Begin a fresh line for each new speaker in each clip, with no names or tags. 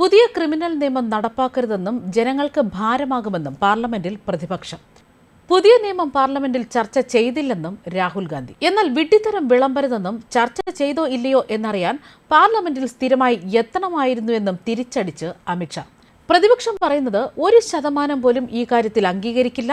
പുതിയ ക്രിമിനൽ നിയമം നടപ്പാക്കരുതെന്നും ജനങ്ങൾക്ക് ഭാരമാകുമെന്നും പാർലമെന്റിൽ പ്രതിപക്ഷം. പുതിയ നിയമം പാർലമെന്റിൽ ചർച്ച ചെയ്തില്ലെന്നും രാഹുൽ ഗാന്ധി. എന്നാൽ വിഡ്ഢിത്തരം വിളമ്പരുതെന്നും ചർച്ച ചെയ്തോ ഇല്ലയോ എന്നറിയാൻ പാർലമെന്റിൽ സ്ഥിരമായി എത്തണമായിരുന്നുവെന്നും തിരിച്ചടിച്ച് അമിത്ഷാ. പ്രതിപക്ഷം പറയുന്നത് ഒരു ശതമാനം പോലും ഈ കാര്യത്തിൽ അംഗീകരിക്കില്ല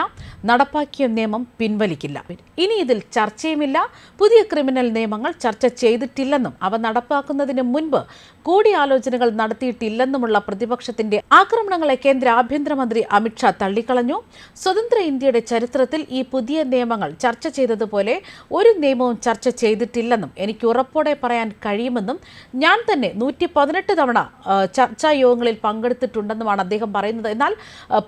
നടപ്പാക്കിയ നിയമം പിൻവലിക്കില്ല. ഇനി ഇതിൽ ചർച്ചയുമില്ല. പുതിയ ക്രിമിനൽ നിയമങ്ങൾ ചർച്ച ചെയ്തിട്ടില്ലെന്നും അവ നടപ്പാക്കുന്നതിന് മുൻപ് കൂടിയാലോചനകൾ നടത്തിയിട്ടില്ലെന്നുമുള്ള പ്രതിപക്ഷത്തിന്റെ ആക്രമണങ്ങളെ കേന്ദ്ര ആഭ്യന്തരമന്ത്രി അമിത്ഷാ തള്ളിക്കളഞ്ഞു. സ്വതന്ത്ര ഇന്ത്യയുടെ ചരിത്രത്തിൽ ഈ പുതിയ നിയമങ്ങൾ ചർച്ച ചെയ്തതുപോലെ ഒരു നിയമവും ചർച്ച ചെയ്തിട്ടില്ലെന്നും എനിക്ക് ഉറപ്പോടെ പറയാൻ കഴിയുമെന്നും ഞാൻ തന്നെ നൂറ്റി തവണ ചർച്ചാ യോഗങ്ങളിൽ പങ്കെടുത്തിട്ടുണ്ടെന്നുമാണ് അദ്ദേഹം പറയുന്നത്. എന്നാൽ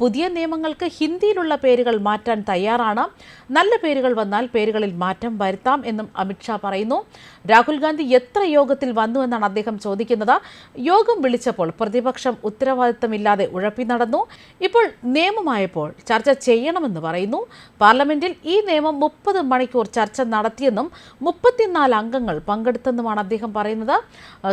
പുതിയ നിയമങ്ങൾക്ക് ഹിന്ദിയിലുള്ള പേരുകൾ മാറ്റാൻ തയ്യാറാണ്. നല്ല പേരുകൾ വന്നാൽ പേരുകളിൽ മാറ്റം വരുത്താം എന്നും അമിത്ഷാ പറയുന്നു. രാഹുൽ ഗാന്ധി എത്ര യോഗത്തിൽ വന്നു എന്നാണ് അദ്ദേഹം ചോദിക്കുന്നത്. യോഗം വിളിച്ചപ്പോൾ പ്രതിപക്ഷം ഉത്തരവാദിത്തമില്ലാതെ ഉഴപ്പി നടന്നു. ഇപ്പോൾ നിയമമായപ്പോൾ ചർച്ച ചെയ്യണമെന്ന് പറയുന്നു. പാർലമെന്റിൽ ഈ നിയമം മുപ്പത് മണിക്കൂർ ചർച്ച നടത്തിയെന്നും മുപ്പത്തിനാല് അംഗങ്ങൾ പങ്കെടുത്തെന്നുമാണ് അദ്ദേഹം പറയുന്നത്.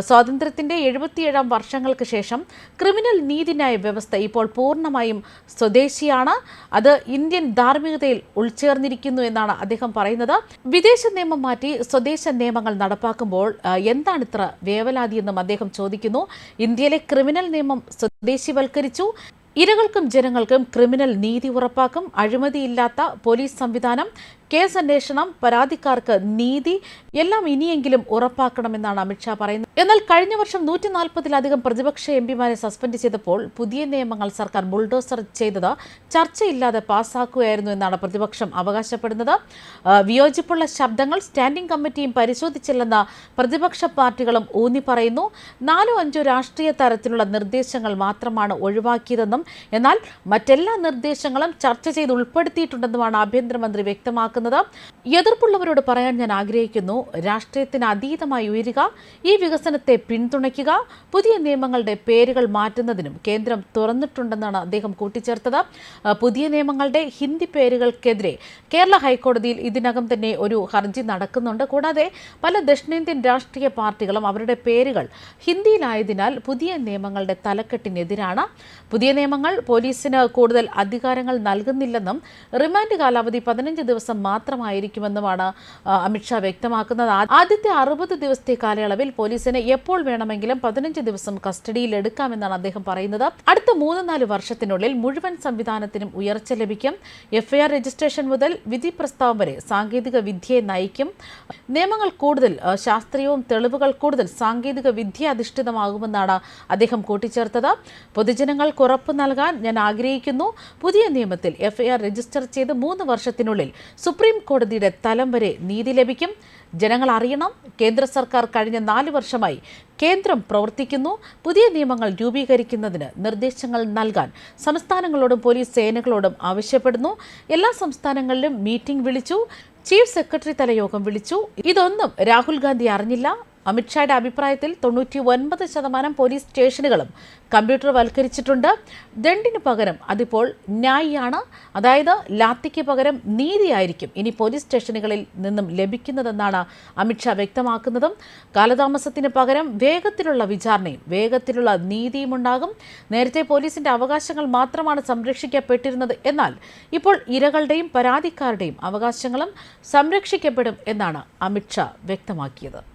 സ്വാതന്ത്ര്യത്തിന്റെ എഴുപത്തിയേഴാം വർഷങ്ങൾക്ക് ശേഷം ക്രിമിനൽ നീതിന്യായ വ്യവസ്ഥ ഇപ്പോൾ പൂർണമായും സ്വദേശിയാണ്. അത് ഇന്ത്യൻ ധാർമ്മികതയിൽ ഉൾച്ചേർന്നിരിക്കുന്നു എന്നാണ് അദ്ദേഹം പറയുന്നത്. വിദേശ നിയമം മാറ്റി സ്വദേശ നിയമങ്ങൾ നടപ്പാക്കുമ്പോൾ എന്താണ് ഇത്ര വേവലാതിയെന്നും അദ്ദേഹം ചോദിക്കുന്നു. ഇന്ത്യയിലെ ക്രിമിനൽ നിയമം സ്വദേശിവൽക്കരിച്ചു. ഇരകൾക്കും ജനങ്ങൾക്കും ക്രിമിനൽ നീതി ഉറപ്പാക്കും. അഴിമതിയില്ലാത്ത പോലീസ് സംവിധാനം കേസ് അന്വേഷണം പരാതിക്കാർക്ക് നീതി എല്ലാം ഇനിയെങ്കിലും ഉറപ്പാക്കണമെന്നാണ് അമിത്ഷാ പറയുന്നത്. എന്നാൽ കഴിഞ്ഞ വർഷം നൂറ്റി നാൽപ്പതിലധികം പ്രതിപക്ഷ എം പിമാരെ സസ്പെൻഡ് ചെയ്തപ്പോൾ പുതിയ നിയമങ്ങൾ സർക്കാർ ബുൾഡോസർ ചെയ്തത് ചർച്ചയില്ലാതെ പാസ്സാക്കുകയായിരുന്നു എന്നാണ് പ്രതിപക്ഷം അവകാശപ്പെടുന്നത്. വിയോജിപ്പുള്ള ശബ്ദങ്ങൾ സ്റ്റാൻഡിംഗ് കമ്മിറ്റിയും പരിശോധിച്ചില്ലെന്ന് പ്രതിപക്ഷ പാർട്ടികളും ഊന്നി പറയുന്നു. നാലോ അഞ്ചോ രാഷ്ട്രീയ തരത്തിലുള്ള നിർദ്ദേശങ്ങൾ മാത്രമാണ് ഒഴിവാക്കിയതെന്നും എന്നാൽ മറ്റെല്ലാ നിർദ്ദേശങ്ങളും ചർച്ച ചെയ്ത് ഉൾപ്പെടുത്തിയിട്ടുണ്ടെന്നുമാണ് ആഭ്യന്തരമന്ത്രി വ്യക്തമാക്കുന്നത്. എതിർപ്പുള്ളവരോട് പറയാൻ ഞാൻ ആഗ്രഹിക്കുന്നു. രാഷ്ട്രീയത്തിന് അതീതമായി ഉയരുക. ഈ വികസനത്തെ പിന്തുണയ്ക്കുക. പുതിയ നിയമങ്ങളുടെ പേരുകൾ മാറ്റുന്നതിനും കേന്ദ്രം തുറന്നിട്ടുണ്ടെന്നാണ് അദ്ദേഹം കൂട്ടിച്ചേർത്തത്. പുതിയ നിയമങ്ങളുടെ ഹിന്ദി പേരുകൾക്കെതിരെ കേരള ഹൈക്കോടതിയിൽ ഇതിനകം തന്നെ ഒരു ഹർജി നടക്കുന്നുണ്ട്. കൂടാതെ പല ദക്ഷിണേന്ത്യൻ രാഷ്ട്രീയ പാർട്ടികളും അവരുടെ പേരുകൾ ഹിന്ദിയിലായതിനാൽ പുതിയ നിയമങ്ങളുടെ തലക്കെട്ടിനെതിരാണ്. പുതിയ നിയമങ്ങൾ പോലീസിന് കൂടുതൽ അധികാരങ്ങൾ നൽകുന്നില്ലെന്നും റിമാൻഡ് കാലാവധി പതിനഞ്ച് ദിവസം മാത്രമായിരിക്കുമെന്നുമാണ് അമിത്ഷാ വ്യക്തമാക്കുന്നത്. ആദ്യത്തെ അറുപത് ദിവസത്തെ കാലയളവിൽ പോലീസിനെ എപ്പോൾ വേണമെങ്കിലും പതിനഞ്ച് ദിവസം കസ്റ്റഡിയിൽ എടുക്കാമെന്നാണ് അദ്ദേഹം പറയുന്നത്. അടുത്ത മൂന്ന് നാല് വർഷത്തിനുള്ളിൽ മുഴുവൻ സംവിധാനത്തിനും ഉയർച്ച ലഭിക്കും. എഫ്ഐആർ രജിസ്ട്രേഷൻ മുതൽ വിധി പ്രസ്താവം വരെ സാങ്കേതിക വിദ്യയെ നയിക്കും. നിയമങ്ങൾ കൂടുതൽ ശാസ്ത്രീയവും തെളിവുകൾ കൂടുതൽ സാങ്കേതിക വിദ്യ അധിഷ്ഠിതമാകുമെന്നാണ് അദ്ദേഹം കൂട്ടിച്ചേർത്തത്. പൊതുജനങ്ങൾക്ക് ഉറപ്പ് നൽകാൻ ഞാൻ ആഗ്രഹിക്കുന്നു. പുതിയ നിയമത്തിൽ എഫ്ഐആർ രജിസ്റ്റർ ചെയ്ത് മൂന്ന് വർഷത്തിനുള്ളിൽ സുപ്രീം കോടതിയുടെ തലം വരെ നീതി ലഭിക്കും. ജനങ്ങൾ അറിയണം. കേന്ദ്ര സർക്കാർ കഴിഞ്ഞ നാല് വർഷമായി കേന്ദ്രം പ്രവർത്തിക്കുന്നു. പുതിയ നിയമങ്ങൾ രൂപീകരിക്കുന്നതിന് നിർദ്ദേശങ്ങൾ നൽകാൻ സംസ്ഥാനങ്ങളോടും പോലീസ് സേനകളോടും ആവശ്യപ്പെടുന്നു. എല്ലാ സംസ്ഥാനങ്ങളിലും മീറ്റിംഗ് വിളിച്ചു. ചീഫ് സെക്രട്ടറി തല യോഗം വിളിച്ചു. ഇതൊന്നും രാഹുൽ ഗാന്ധി അറിഞ്ഞില്ല. അമിത്ഷായുടെ അഭിപ്രായത്തിൽ തൊണ്ണൂറ്റി ഒൻപത് ശതമാനം പോലീസ് സ്റ്റേഷനുകളും കമ്പ്യൂട്ടർ വൽക്കരിച്ചിട്ടുണ്ട് ദണ്ടിന് പകരം അതിപ്പോൾ ന്യായിയാണ്. അതായത് ലാത്തിക്ക് പകരം നീതിയായിരിക്കും ഇനി പോലീസ് സ്റ്റേഷനുകളിൽ നിന്നും ലഭിക്കുന്നതെന്നാണ് അമിത്ഷാ വ്യക്തമാക്കുന്നതും. കാലതാമസത്തിന് പകരം വേഗത്തിലുള്ള വിചാരണയും വേഗത്തിലുള്ള നീതിയും ഉണ്ടാകും. നേരത്തെ പോലീസിന്റെ അവകാശങ്ങൾ മാത്രമാണ് സംരക്ഷിക്കപ്പെട്ടിരുന്നത് എന്നാൽ ഇപ്പോൾ ഇരകളുടെയും പരാതിക്കാരുടെയും അവകാശങ്ങളും സംരക്ഷിക്കപ്പെടും എന്നാണ് അമിത്ഷാ വ്യക്തമാക്കിയത്.